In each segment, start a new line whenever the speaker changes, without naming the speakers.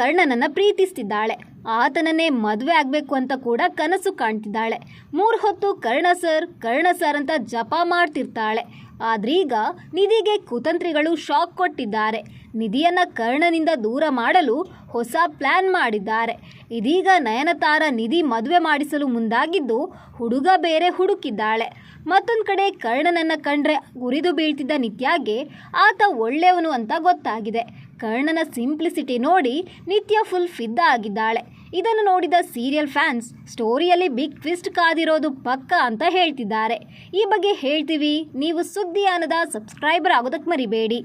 ಕರ್ಣನನ್ನ ಪ್ರೀತಿಸ್ತಿದ್ದಾಳೆ. ಆತನನ್ನೇ ಮದುವೆ ಆಗಬೇಕು ಅಂತ ಕೂಡ ಕನಸು ಕಾಣ್ತಿದ್ದಾಳೆ. ಮೂರು ಹೊತ್ತು ಕರ್ಣ ಸರ್ ಕರ್ಣ ಸರ್ ಅಂತ ಜಪ ಮಾಡ್ತಿರ್ತಾಳೆ. ಆದ್ರೀಗ ನಿಧಿಗೆ ಕುತಂತ್ರಿಗಳು ಶಾಕ್ ಕೊಟ್ಟಿದ್ದಾರೆ. ನಿಧಿಯನ್ನು ಕರ್ಣನಿಂದ ದೂರ ಮಾಡಲು ಹೊಸ ಪ್ಲ್ಯಾನ್ ಮಾಡಿದ್ದಾರೆ. ಇದೀಗ ನಯನತಾರ ನಿಧಿ ಮದುವೆ ಮಾಡಿಸಲು ಮುಂದಾಗಿದ್ದು ಹುಡುಗ ಬೇರೆ ಹುಡುಕಿದ್ದಾಳೆ. ಮತ್ತೊಂದು ಕಡೆ ಕರ್ಣನನ್ನು ಕಂಡ್ರೆ ಉರಿದು ಬೀಳ್ತಿದ್ದ ನಿತ್ಯಾಗೆ ಆತ ಒಳ್ಳೆಯವನು ಅಂತ ಗೊತ್ತಾಗಿದೆ. ಕರ್ಣನ ಸಿಂಪ್ಲಿಸಿಟಿ ನೋಡಿ ನಿತ್ಯ ಫುಲ್ ಫಿದ್ದ ಆಗಿದ್ದಾಳೆ. ಇದನ್ನು ನೋಡಿದ ಸೀರಿಯಲ್ ಫ್ಯಾನ್ಸ್ ಸ್ಟೋರಿಯಲ್ಲಿ ಬಿಗ್ ಟ್ವಿಸ್ಟ್ ಕಾದಿರೋದು ಪಕ್ಕ ಅಂತ ಹೇಳ್ತಿದ್ದಾರೆ. ಈ ಬಗ್ಗೆ ಹೇಳ್ತೀವಿ, ನೀವು ಸುದ್ದಿ ಅನ್ನದ ಸಬ್ಸ್ಕ್ರೈಬರ್ ಆಗೋದಕ್ಕೆ ಮರಿಬೇಡಿ.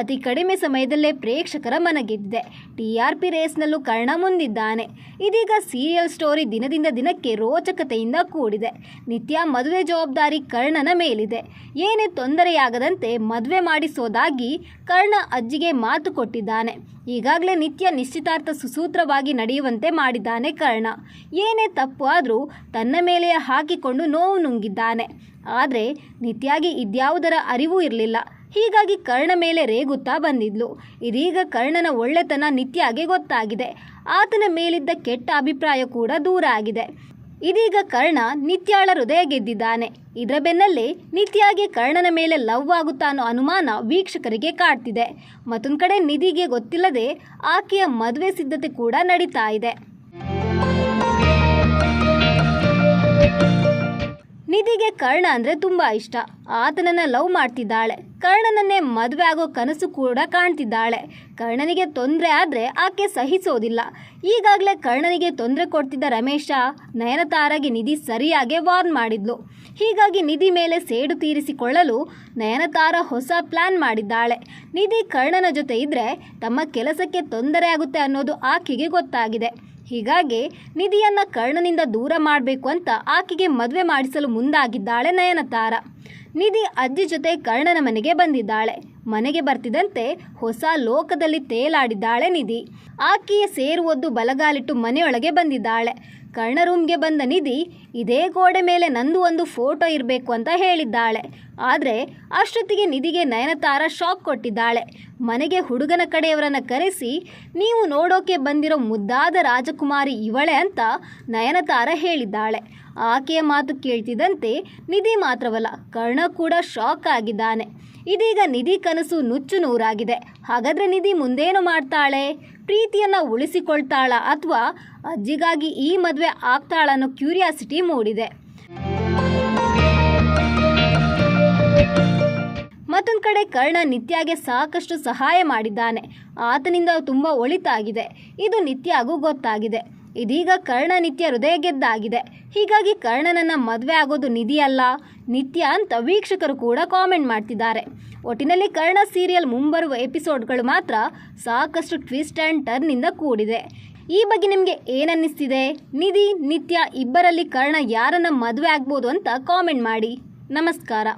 ಅತಿ ಕಡಿಮೆ ಸಮಯದಲ್ಲೇ ಪ್ರೇಕ್ಷಕರ ಮನಗೆದ್ದಿದೆ. ಟಿ ಆರ್ ಪಿ ರೇಸ್ನಲ್ಲೂ ಕರ್ಣ ಮುಂದಿದ್ದಾನೆ. ಇದೀಗ ಸೀರಿಯಲ್ ಸ್ಟೋರಿ ದಿನದಿಂದ ದಿನಕ್ಕೆ ರೋಚಕತೆಯಿಂದ ಕೂಡಿದೆ. ನಿತ್ಯ ಮದುವೆ ಜವಾಬ್ದಾರಿ ಕರ್ಣನ ಮೇಲಿದೆ. ಏನೇ ತೊಂದರೆಯಾಗದಂತೆ ಮದುವೆ ಮಾಡಿಸೋದಾಗಿ ಕರ್ಣ ಅಜ್ಜಿಗೆ ಮಾತು ಕೊಟ್ಟಿದ್ದಾನೆ. ಈಗಾಗಲೇ ನಿತ್ಯ ನಿಶ್ಚಿತಾರ್ಥ ಸುಸೂತ್ರವಾಗಿ ನಡೆಯುವಂತೆ ಮಾಡಿದ್ದಾನೆ ಕರ್ಣ. ಏನೇ ತಪ್ಪು ಆದರೂ ತನ್ನ ಮೇಲೆಯೇ ಹಾಕಿಕೊಂಡು ನೋವು ನುಂಗಿದ್ದಾನೆ. ಆದರೆ ನಿತ್ಯಾಗಿ ಇದ್ಯಾವುದರ ಅರಿವು ಇರಲಿಲ್ಲ. ಹೀಗಾಗಿ ಕರ್ಣ ಮೇಲೆ ರೇಗುತ್ತಾ ಬಂದಿದ್ಲು. ಇದೀಗ ಕರ್ಣನ ಒಳ್ಳೆತನ ನಿತ್ಯಾಗೆ ಗೊತ್ತಾಗಿದೆ. ಆತನ ಮೇಲಿದ್ದ ಕೆಟ್ಟ ಅಭಿಪ್ರಾಯ ಕೂಡ ದೂರ ಆಗಿದೆ. ಇದೀಗ ಕರ್ಣ ನಿತ್ಯಾಳ ಹೃದಯ ಗೆದ್ದಿದ್ದಾನೆ. ಇದರ ಬೆನ್ನಲ್ಲೇ ನಿತ್ಯಾಗೆ ಕರ್ಣನ ಮೇಲೆ ಲವ್ ಆಗುತ್ತಾ ಅನ್ನೋ ಅನುಮಾನ ವೀಕ್ಷಕರಿಗೆ ಕಾಡ್ತಿದೆ. ಮತ್ತೊಂದು ಕಡೆ ನಿಧಿಗೆ ಗೊತ್ತಿಲ್ಲದೆ ಆಕೆಯ ಮದುವೆ ಸಿದ್ಧತೆ ಕೂಡ ನಡೀತಾ ಇದೆ. ನಿಧಿಗೆ ಕರ್ಣ ಅಂದರೆ ತುಂಬ ಇಷ್ಟ. ಆತನನ್ನು ಲವ್ ಮಾಡ್ತಿದ್ದಾಳೆ. ಕರ್ಣನನ್ನೇ ಮದುವೆ ಆಗೋ ಕನಸು ಕೂಡ ಕಾಣ್ತಿದ್ದಾಳೆ. ಕರ್ಣನಿಗೆ ತೊಂದರೆ ಆದರೆ ಆಕೆ ಸಹಿಸೋದಿಲ್ಲ. ಈಗಾಗಲೇ ಕರ್ಣನಿಗೆ ತೊಂದರೆ ಕೊಡ್ತಿದ್ದ ರಮೇಶ ನಯನತಾರಗೆ ನಿಧಿ ಸರಿಯಾಗಿ ವಾರ್ನ್ ಮಾಡಿದ್ಲು. ಹೀಗಾಗಿ ನಿಧಿ ಮೇಲೆ ಸೇಡು ತೀರಿಸಿಕೊಳ್ಳಲು ನಯನತಾರ ಹೊಸ ಪ್ಲಾನ್ ಮಾಡಿದ್ದಾಳೆ. ನಿಧಿ ಕರ್ಣನ ಜೊತೆ ಇದ್ದರೆ ತಮ್ಮ ಕೆಲಸಕ್ಕೆ ತೊಂದರೆ ಆಗುತ್ತೆ ಅನ್ನೋದು ಆಕೆಗೆ ಗೊತ್ತಾಗಿದೆ. ಹೀಗಾಗಿ ನಿಧಿಯನ್ನು ಕರ್ಣನಿಂದ ದೂರ ಮಾಡಬೇಕು ಅಂತ ಆಕೆಗೆ ಮದುವೆ ಮಾಡಿಸಲು ಮುಂದಾಗಿದ್ದಾಳೆ ನಯನತಾರ. ನಿಧಿ ಅಜ್ಜಿ ಜೊತೆ ಕರ್ಣನ ಮನೆಗೆ ಬಂದಿದ್ದಾಳೆ. ಮನೆಗೆ ಬರ್ತಿದಂತೆ ಹೊಸ ಲೋಕದಲ್ಲಿ ತೇಲಾಡಿದ್ದಾಳೆ ನಿಧಿ. ಆಕೆಯ ಸೇರುವದ್ದು ಬಲಗಾಲಿಟ್ಟು ಮನೆಯೊಳಗೆ ಬಂದಿದ್ದಾಳೆ. ಕರ್ಣ ರೂಮ್ಗೆ ಬಂದ ನಿಧಿ, ಇದೇ ಗೋಡೆ ಮೇಲೆ ನಂದು ಒಂದು ಫೋಟೋ ಇರಬೇಕು ಅಂತ ಹೇಳಿದ್ದಾಳೆ. ಆದರೆ ಅಷ್ಟೊತ್ತಿಗೆ ನಿಧಿಗೆ ನಯನತಾರ ಶಾಕ್ ಕೊಟ್ಟಿದ್ದಾಳೆ. ಮನೆಗೆ ಹುಡುಗನ ಕಡೆಯವರನ್ನ ಕರೆಸಿ, ನೀವು ನೋಡೋಕೆ ಬಂದಿರೋ ಮುದ್ದಾದ ರಾಜಕುಮಾರಿ ಇವಳೆ ಅಂತ ನಯನತಾರ ಹೇಳಿದ್ದಾಳೆ. ಆಕೆಯ ಮಾತು ಕೇಳ್ತಿದ್ದಂತೆ ನಿಧಿ ಮಾತ್ರವಲ್ಲ, ಕರ್ಣ ಕೂಡ ಶಾಕ್ ಆಗಿದ್ದಾನೆ. ಇದೀಗ ನಿಧಿ ಕನಸು ನುಚ್ಚು ನೂರಾಗಿದೆ. ಹಾಗಾದರೆ ನಿಧಿ ಮುಂದೇನು ಮಾಡ್ತಾಳೆ? ಪ್ರೀತಿಯನ್ನು ಉಳಿಸಿಕೊಳ್ತಾಳ ಅಥವಾ ಅಜ್ಜಿಗಾಗಿ ಈ ಮದುವೆ ಆಗ್ತಾಳನ್ನೋ ಕ್ಯೂರಿಯಾಸಿಟಿ ಮೂಡಿದೆ. ಮತ್ತೊಂದು ಕಡೆ ಕರ್ಣ ನಿತ್ಯಾಗೆ ಸಾಕಷ್ಟು ಸಹಾಯ ಮಾಡಿದ್ದಾನೆ. ಆತನಿಂದ ತುಂಬ ಒಳಿತಾಗಿದೆ. ಇದು ನಿತ್ಯಾಗೂ ಗೊತ್ತಾಗಿದೆ. ಇದೀಗ ಕರ್ಣ ನಿತ್ಯ ಹೃದಯ ಗೆದ್ದಾಗಿದೆ. ಹೀಗಾಗಿ ಕರ್ಣನನ್ನು ಮದುವೆ ಆಗೋದು ನಿಧಿ ಅಲ್ಲ ನಿತ್ಯ ಅಂತ ವೀಕ್ಷಕರು ಕೂಡ ಕಾಮೆಂಟ್ ಮಾಡ್ತಿದ್ದಾರೆ. ಒಟ್ಟಿನಲ್ಲಿ ಕರ್ಣ ಸೀರಿಯಲ್ ಮುಂಬರುವ ಎಪಿಸೋಡ್ಗಳು ಮಾತ್ರ ಸಾಕಷ್ಟು ಟ್ವಿಸ್ಟ್ ಆ್ಯಂಡ್ ಟರ್ನಿಂದ ಕೂಡಿದೆ. ಈ ಬಗ್ಗೆ ನಿಮಗೆ ಏನನ್ನಿಸ್ತಿದೆ? ನಿಧಿ, ನಿತ್ಯ ಇಬ್ಬರಲ್ಲಿ ಕರ್ಣ ಯಾರನ್ನ ಮದುವೆ ಆಗ್ಬೋದು ಅಂತ ಕಾಮೆಂಟ್ ಮಾಡಿ. ನಮಸ್ಕಾರ.